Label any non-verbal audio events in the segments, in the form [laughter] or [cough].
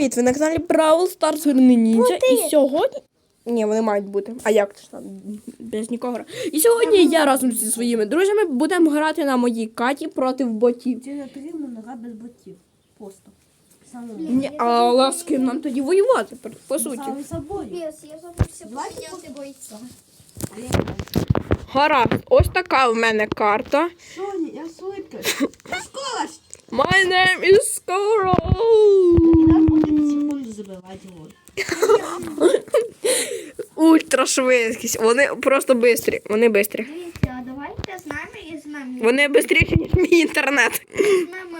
Привіт, ви на каналі Бравл Старс Горний Ніндзя. І сьогодні. Ні, вони мають бути. А як ж там? Без нікого. І сьогодні я разом зі своїми друзями будемо грати на моїй каті проти ботів. Ці потрібно нога без ботів. Просто. Ні, але з ким нам тоді воювати, по- по суті. Сам собою. Я забувся Давайте бойця. Не. Гаразд, ось така в мене карта. Соня, я швидкость. [laughs] Скорость! My name is Skoro. І нас буде секунду забивати гол. Ультрашвидкість. Вони просто бистрі. Вони бистрі. Дивіться, а давайте з нами і з нами. Вони бистріші, ніж мій інтернет. Візьмемо,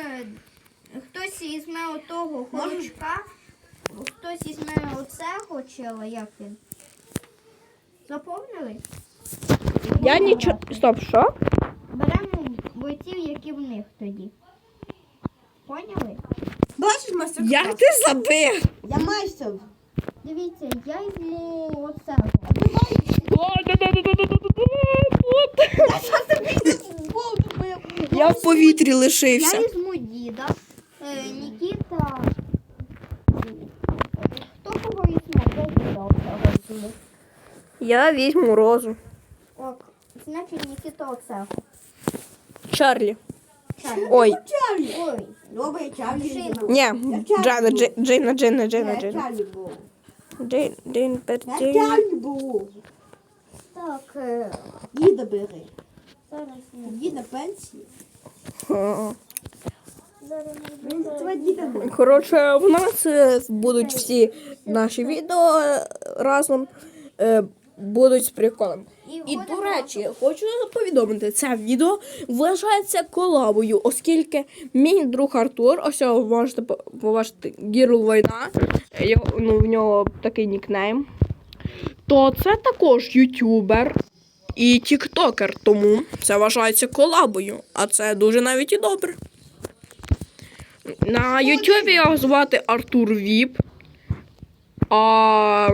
хтось візьме отого хорочка, хтось візьме оцего чела, як він. Заповнили? Я нічого. Стоп, що? Беремо бойців, які в них тоді. Поняли? Бачиш, мастер? Як ти забив? Я майстер. Дивіться, я візьму оцего. Я в повітрі лишився. Я візьму діда, е, Нікіта. Хто кого візьме? Я діда оцього візьму. Я візьму розу. Ок, значить Нікіта оцего. Чарлі. Ой, Ой, Добре, Чарлі. Ні, Я Джейна, Джей- Джейна, Джейна, Я Джейна, Джейна. Чарлі був. Так, е, Діда бери. Діда пенсії. Коротше, в нас е, будуть всі наші відео е, разом будуть з приколом. І до речі, хочу повідомити, це відео вважається колабою, оскільки мій друг Артур, ось його можете побачити Гірл Війна, ну, в нього такий нікнейм, то це також ютубер і тіктокер, тому це вважається колабою, а це дуже навіть і добре. На Ютубі його звати Артур Віп. А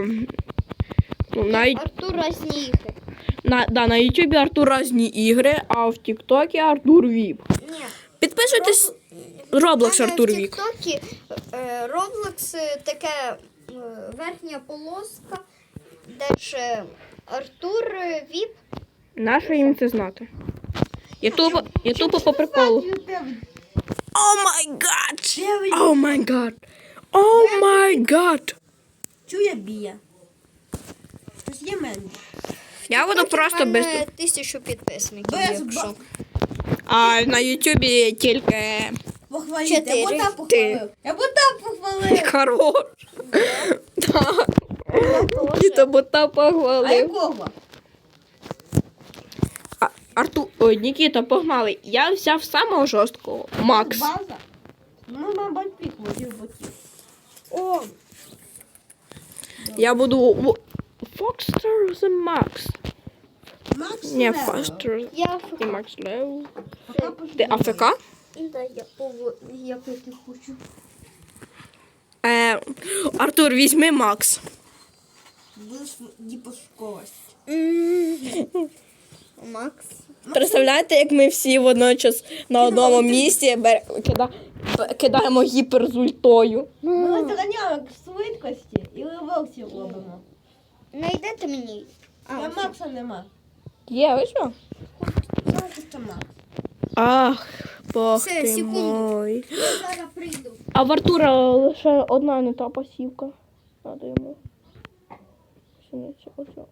ну, на, Артур Разніхи. На, да, на Ютубі Артур різні ігри, а в Тіктокі Артур Віп. Ні. Підписуйтесь Roblox Артур в Віп. Тіктокі е, Roblox е, таке е, верхня полоска, де ж Артур Віп. Нащо їм це знати? Я тупо, по приколу. О май гад! О май гад! О май гад! Чує бія. Щось є менше. Я буду просто мене без. тисячу підписників, Без якщо. А на Ютубі тільки Похвалити. Я бота похвалив. Я бота похвалив. хорош. Так. Діта бота А похвалив. якого? А, Арту, ой, Нікіта, погнали. Я взяв самого жорсткого. Макс. База. Ну, маємо пік водів ботів. О, Я буду Foxter the Max. Макс Не. Foxter Я і Max Leo. Пока Ти АФК? Да, я я пити хочу. Е, Артур, візьми Макс. Будеш. Макс. Представляєте, як ми всі водночас на одному місці бер... кида... кидаємо гіперзультою. Ми розганяємо швидкості і левелсі робимо. Знайдете мені. А Макса нема. Є, ви що? Знаєте, що Макс? Ах, бог Все, ти секунду. мой. Я зараз прийду. А в Артура лише одна не та пасівка. Надо йому. Синиця, оця.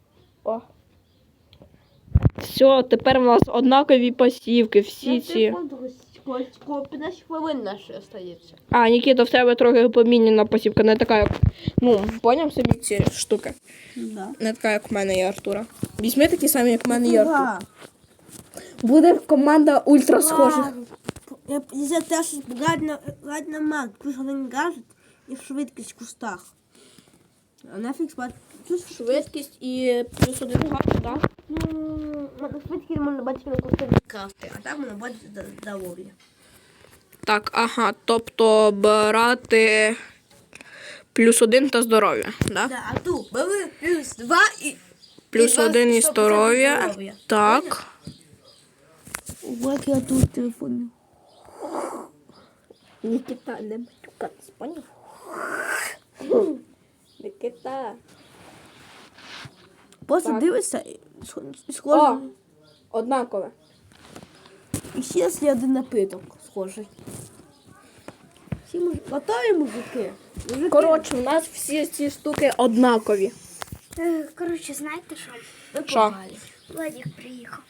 О. Все, тепер у нас однакові пасівки, всі ці. 15 хвилин наші остається. А, Нікіта, в тебе трохи поміняна пасівка, не така, як. Ну, поняв собі ці штуки. Да. Не така, як в мене і Артура. Візьми такі самі, як в мене і Артур. Буде команда ультра схожих. Я за те, що гадна, гадна маг, плюс один гаджет і швидкість в кустах. А нафіг спати. Швидкість і плюс один гад, так? Швидкість можна бачити на кустах крафти, а так можна бачити здоров'я. Так, ага, тобто брати плюс один та здоров'я, да? Да, а тут бери плюс два і... Плюс один і 100% здоров'я. Так. Як я тут телефон. Нікіта, не матюкатись, поняв? Никита. Просто Так. дивишся і і схоже. Однакове. І ще є один напиток схожий. Всі муж... Готові мужики? Мужики. Коротше, у нас всі ці штуки однакові. Е, Коротше, знаєте що? Ви Що? погнали. Владик приїхав.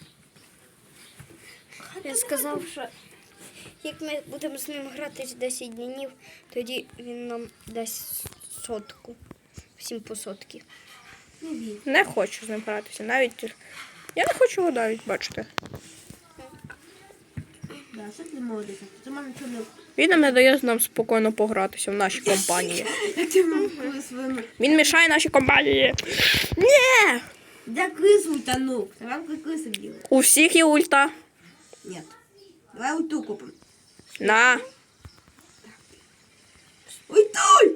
Він сказав, що як ми будемо з ним грати 10 днів, тоді він нам дасть сотку. Всім по сотки. Не хочу з ним гратися. Навіть я не хочу його навіть бачити. Да. Він нам не дає з нам спокійно погратися в нашій компанії. Він мішає нашій компанії. Ні! Де крис утонув? Вам діли. У всіх є ульта. Ні. Давай ульту купимо. На. Ой, той!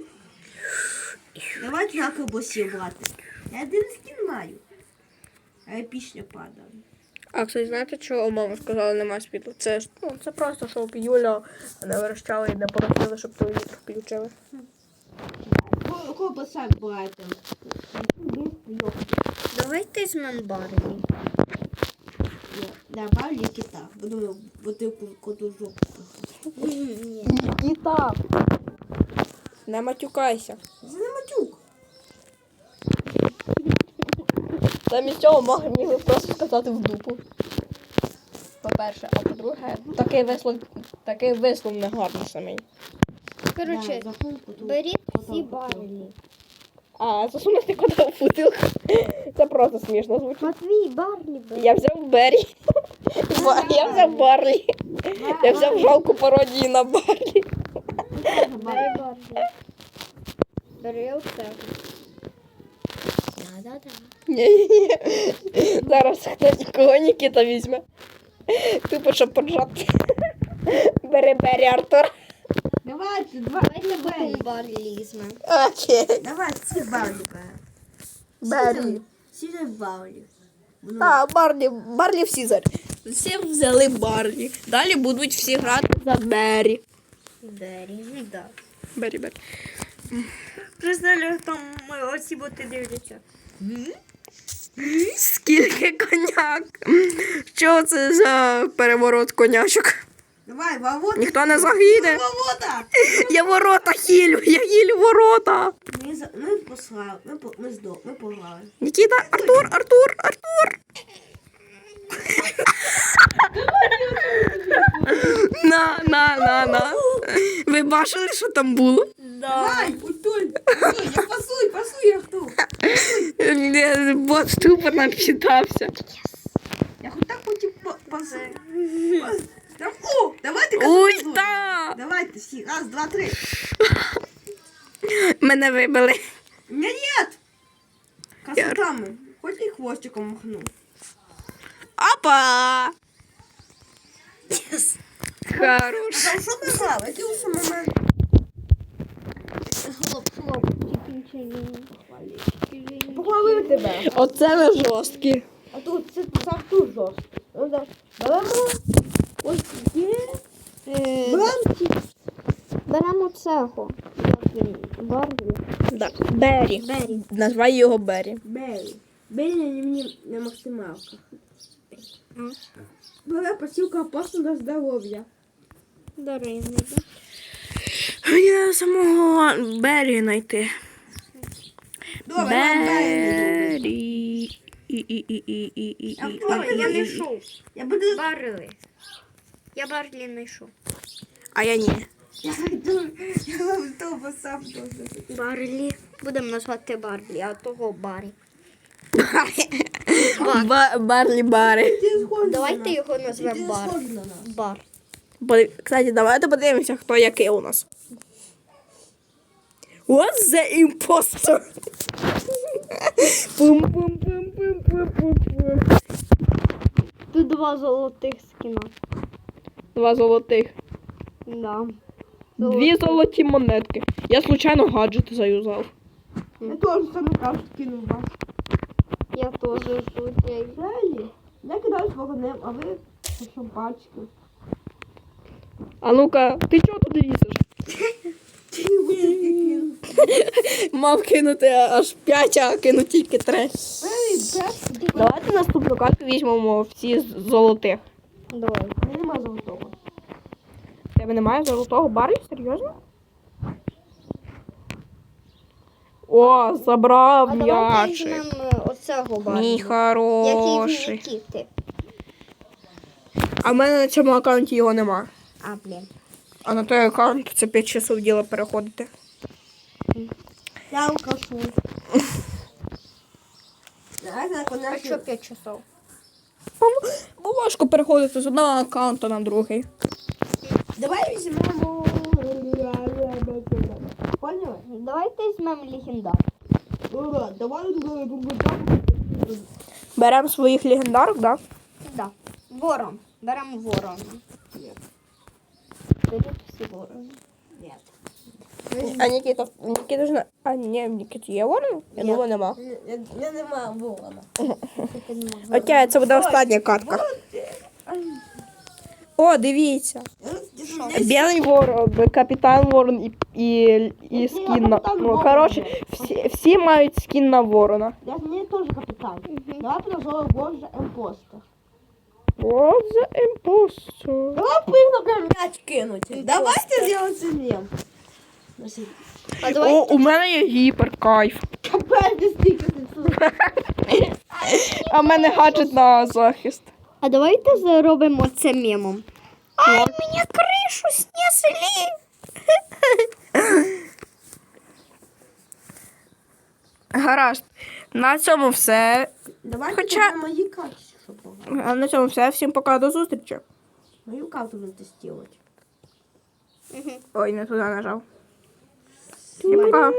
Давайте на колбасі брати. Я один скін маю. А я пісня падала. А кстати, знаєте, чого мама сказала, немає світла? Це ж ну, це просто, щоб Юля не верещала і не поросили, щоб телевізор включили. Ко- Колбаса брати. Давайте з Барлі. Да, бавлі кита. Будемо бутилку коту жопу. Нікіта! Не матюкайся. Це не матюк. Замість цього мог- міг просто сказати в дупу. По-перше, а по-друге, такий вислов, такий вислов не гарний самий. Коротше, беріть всі в Барлі. А, засунути кота в бутилку. [laughs] Це просто смішно звучить. Матвій, Барлі бери. Я взяв Беррі. Ба- Я взяв Барлі. Я взяв жалку пародію на Барлі. Бери Барлі. Бери оце. Да-да-да. Ні-ні-ні. [laughs] Зараз хтось кого Нікіта візьме. Типу, щоб поджати. [laughs] Бери Беррі, Артур. Давайте, два. Давайте Барлі візьмемо. Окей. Давай, всі бавлі беремо. Беррі. Всі за бавлі. Ну, А, Барлі, Барлі всі зараз. Всі взяли Барлі. Далі будуть всі грати за Беррі. Бері, ну да. Беррі, Беррі. Представляю, там оці боти дивляться. Скільки коняк? Що це за переворот конячок? Давай, ворота. Ніхто не загине. Ворота! Я ворота хілю, я хілю ворота. Ми, за... ми послали, ми, по... ми, здо... ми пограли. Нікіта, Артур, Артур, Артур. На, на, на, на. Ви бачили, що там було? Давай, ультуй, я пасуй, пасуй, я хто. Бот тупо напчитався. Я хоч так хотів па- пасати. Пас- Там, о, давайте казати. Ульта! Давайте всі, раз, два, три. Мене вибили. Меня нет! Красотами. Хоть и хвостиком махну. Опа! Хорош. А що ми грали? Який усе момент? Хлоп, хлоп, тільки нічого Похвалив тебе. Оце ви жорсткі. А тут це сам тут жорстко. Ну. Беремо. Ось є. Беремо. Беремо цього. Барлі. Да. Беррі. Бері. Назвай його Беррі. Бері. Бері на мені на максималках. Бере посілка просто на здоров'я. Дарини. Я самого Беррі знайти. Беррі. Я і. знайшов. Я буду... Барлі. Я Барлі знайшов. А я ні. Я вам того сам дуже. Барлі. Будемо назвати Барлі, а того Барі. Ба- Барлі Барі. Давайте його назвемо Бар. Бар. Кстати, давайте подивимося, хто який у нас. What's the imposter? пум пум пум пум пум пум пум Тут два золотих скіна. Два золотих. Да. Дві золоті монетки. Я случайно гаджет заюзав. Я теж саме кажу, кинув вас. Я теж тут. Я... Кидаю вогнем, а ви що бачите? А ну-ка, ти чого тут лізеш? Мав кинути аж 5, а кинув тільки 3. Давайте наступну карту візьмемо всі з золотих. Давай. Нема золотого. В Тебе немає золотого Барлі? Серйозно? О, забрав м'ячик. візьмемо оцього бару. Мій Який хороший. в Нікіти. А в мене на цьому аккаунті його нема. А, блін. А на той аккаунт це 5 часов діло переходити. Я алкашу. А що 5 часов? Бо, бо важко переходити з одного аккаунту на другий. Давай візьмемо. Поняли? Давайте візьмемо легендар. Ура, Давай Беремо своїх легендарок, да? Да. Ворон. Беремо ворона. Ні. Беріть всі ворони. Ні. А Нікіта, Нікіта ж не... А, ні, в Нікіті є ворон? Я Ні. думаю, нема. Я, я нема ворона. [laughs] Окей, це буде остання катка. О, дивіться. Білий ворон, капітан ворон і, і, і скін на... капітан Ну, ворон. коротше, всі, всі мають скін на ворона. Я не тоже капитан. Давай продолжим боже импостер. О, за імпостер. Давай прыгнем мяч кинуть. Давайте сделаем мем. О, у мене є гіперкайф. А в мене гаджет на захист. А давайте зробимо це мемом. Ай, мені кришу снесли. Гаразд. На цьому все. Давайте Хоча- мої щоб А на цьому все. Всім пока, до зустрічі. мою карту надо тестувати. Ой, не туди нажав. Всім пока.